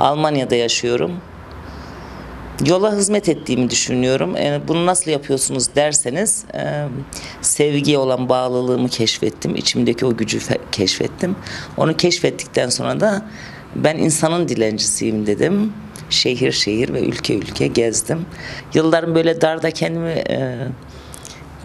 Almanya'da yaşıyorum. Yola hizmet ettiğimi düşünüyorum. E, bunu nasıl yapıyorsunuz derseniz e, sevgiye olan bağlılığımı keşfettim. İçimdeki o gücü fe- keşfettim. Onu keşfettikten sonra da ben insanın dilencisiyim dedim. Şehir şehir ve ülke ülke gezdim. Yıllarım böyle darda kendimi e,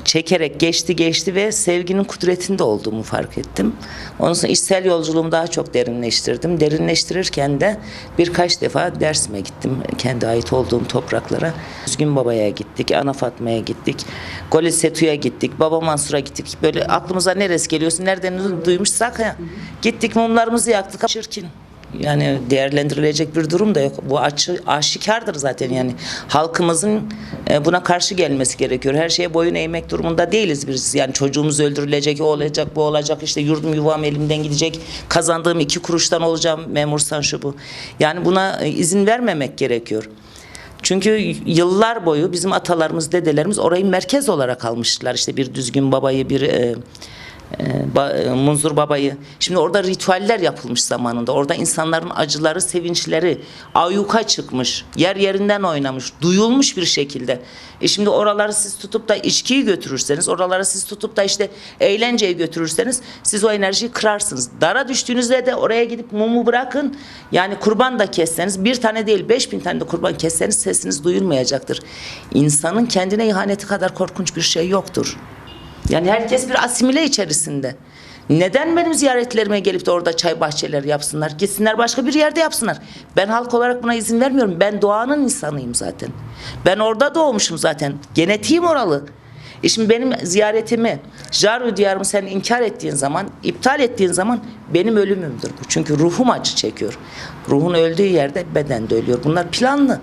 çekerek geçti geçti ve sevginin kudretinde olduğumu fark ettim. Ondan sonra içsel yolculuğumu daha çok derinleştirdim. Derinleştirirken de birkaç defa dersime gittim. Kendi ait olduğum topraklara. Üzgün Baba'ya gittik, Ana Fatma'ya gittik. Goli Setu'ya gittik, Baba Mansur'a gittik. Böyle aklımıza neresi geliyorsun, nereden duymuşsak. Gittik mumlarımızı yaktık. Çirkin. Yani değerlendirilecek bir durum da yok. Bu açı, aşikardır zaten yani. Halkımızın e, buna karşı gelmesi gerekiyor. Her şeye boyun eğmek durumunda değiliz biz. Yani çocuğumuz öldürülecek, o olacak, bu olacak. işte yurdum yuvam elimden gidecek. Kazandığım iki kuruştan olacağım memursan şu bu. Yani buna e, izin vermemek gerekiyor. Çünkü yıllar boyu bizim atalarımız, dedelerimiz orayı merkez olarak almışlar. İşte bir düzgün babayı, bir e, Munzur Baba'yı. Şimdi orada ritüeller yapılmış zamanında. Orada insanların acıları, sevinçleri ayyuka çıkmış. Yer yerinden oynamış. Duyulmuş bir şekilde. E şimdi oraları siz tutup da içkiyi götürürseniz, oraları siz tutup da işte eğlenceyi götürürseniz siz o enerjiyi kırarsınız. Dara düştüğünüzde de oraya gidip mumu bırakın. Yani kurban da kesseniz bir tane değil beş bin tane de kurban kesseniz sesiniz duyulmayacaktır. İnsanın kendine ihaneti kadar korkunç bir şey yoktur. Yani herkes bir asimile içerisinde. Neden benim ziyaretlerime gelip de orada çay bahçeleri yapsınlar? Gitsinler başka bir yerde yapsınlar. Ben halk olarak buna izin vermiyorum. Ben doğanın insanıyım zaten. Ben orada doğmuşum zaten. Genetiğim oralı. E şimdi benim ziyaretimi, Jaru diyarımı sen inkar ettiğin zaman, iptal ettiğin zaman benim ölümümdür bu. Çünkü ruhum acı çekiyor. Ruhun öldüğü yerde beden de ölüyor. Bunlar planlı.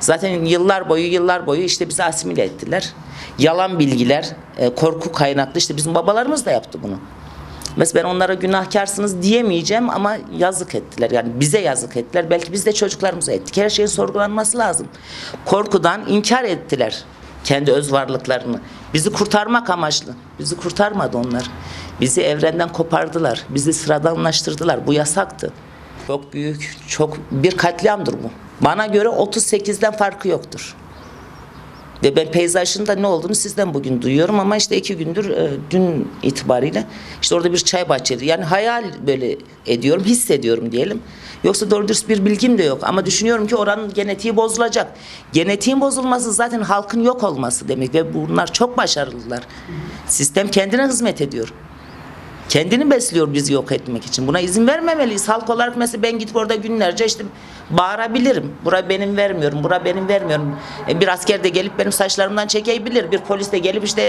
Zaten yıllar boyu yıllar boyu işte bizi asimile ettiler. Yalan bilgiler, e, korku kaynaklı işte bizim babalarımız da yaptı bunu. Mesela ben onlara günahkarsınız diyemeyeceğim ama yazık ettiler. Yani bize yazık ettiler. Belki biz de çocuklarımıza ettik. Her şeyin sorgulanması lazım. Korkudan inkar ettiler kendi öz varlıklarını. Bizi kurtarmak amaçlı. Bizi kurtarmadı onlar. Bizi evrenden kopardılar. Bizi sıradanlaştırdılar. Bu yasaktı. Çok büyük, çok bir katliamdır bu. Bana göre 38'den farkı yoktur. Ve ben peyzajında ne olduğunu sizden bugün duyuyorum ama işte iki gündür e, dün itibariyle işte orada bir çay bahçeli. Yani hayal böyle ediyorum, hissediyorum diyelim. Yoksa doğru dürüst bir bilgim de yok ama düşünüyorum ki oranın genetiği bozulacak. Genetiğin bozulması zaten halkın yok olması demek ve bunlar çok başarılılar. Sistem kendine hizmet ediyor. Kendini besliyor bizi yok etmek için. Buna izin vermemeliyiz. Halk olarak mesela ben gidip orada günlerce işte bağırabilirim. Bura benim vermiyorum, bura benim vermiyorum. E, bir asker de gelip benim saçlarımdan çekebilir. Bir polis de gelip işte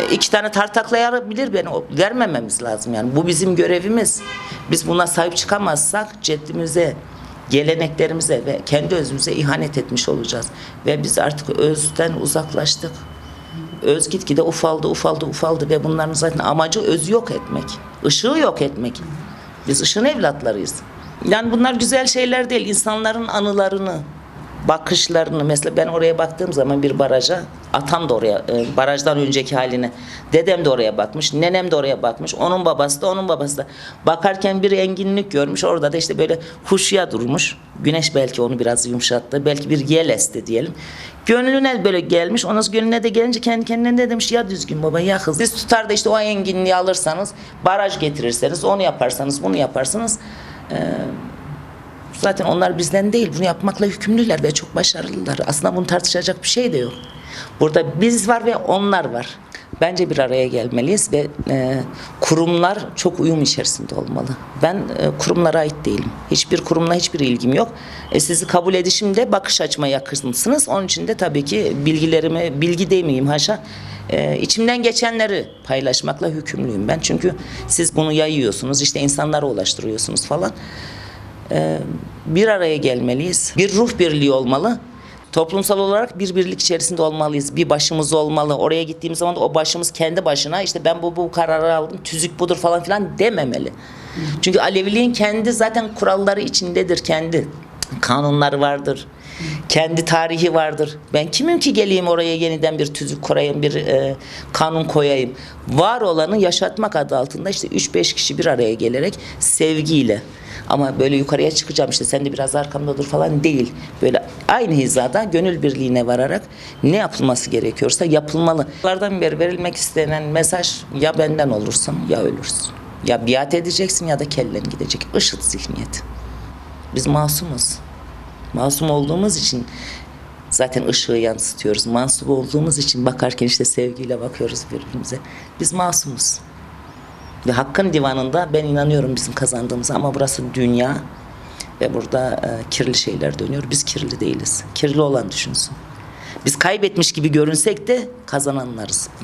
e, iki tane tartaklayabilir beni. Vermememiz lazım yani. Bu bizim görevimiz. Biz buna sahip çıkamazsak ceddimize, geleneklerimize ve kendi özümüze ihanet etmiş olacağız. Ve biz artık özden uzaklaştık. Öz gitgide ufaldı, ufaldı, ufaldı ve bunların zaten amacı özü yok etmek. Işığı yok etmek. Biz ışığın evlatlarıyız. Yani bunlar güzel şeyler değil. İnsanların anılarını, bakışlarını mesela ben oraya baktığım zaman bir baraja atam da oraya e, barajdan önceki haline dedem de oraya bakmış nenem de oraya bakmış onun babası da onun babası da. Bakarken bir enginlik görmüş orada da işte böyle huşya durmuş. Güneş belki onu biraz yumuşattı belki bir yel esti diyelim. Gönlüne böyle gelmiş ondan sonra gönlüne de gelince kendi kendine de demiş? Ya düzgün baba ya kız siz tutar da işte o enginliği alırsanız baraj getirirseniz onu yaparsanız bunu yaparsanız Zaten onlar bizden değil. Bunu yapmakla yükümlüler ve çok başarılılar. Aslında bunu tartışacak bir şey de yok. Burada biz var ve onlar var. Bence bir araya gelmeliyiz ve e, kurumlar çok uyum içerisinde olmalı. Ben e, kurumlara ait değilim. Hiçbir kurumla hiçbir ilgim yok. E, sizi kabul edişimde bakış açıma yakınsınız. Onun için de tabii ki bilgilerimi, bilgi demeyeyim haşa, e, içimden geçenleri paylaşmakla hükümlüyüm ben. Çünkü siz bunu yayıyorsunuz, işte insanlara ulaştırıyorsunuz falan bir araya gelmeliyiz. Bir ruh birliği olmalı. Toplumsal olarak bir birlik içerisinde olmalıyız. Bir başımız olmalı. Oraya gittiğimiz zaman da o başımız kendi başına işte ben bu bu kararı aldım. Tüzük budur falan filan dememeli. Çünkü Aleviliğin kendi zaten kuralları içindedir kendi. Kanunları vardır. Kendi tarihi vardır. Ben kimim ki geleyim oraya yeniden bir tüzük kurayım, bir e, kanun koyayım. Var olanı yaşatmak adı altında işte 3-5 kişi bir araya gelerek sevgiyle ama böyle yukarıya çıkacağım işte sen de biraz arkamda dur falan değil. Böyle aynı hizada gönül birliğine vararak ne yapılması gerekiyorsa yapılmalı. Bunlardan beri verilmek istenen mesaj ya benden olursun ya ölürsün. Ya biat edeceksin ya da kellen gidecek. Işıt zihniyet. Biz masumuz. Masum olduğumuz için zaten ışığı yansıtıyoruz. Mansup olduğumuz için bakarken işte sevgiyle bakıyoruz birbirimize. Biz masumuz. Ve Hakkın divanında ben inanıyorum bizim kazandığımıza ama burası dünya ve burada e, kirli şeyler dönüyor. Biz kirli değiliz. Kirli olan düşünsün. Biz kaybetmiş gibi görünsek de kazananlarız.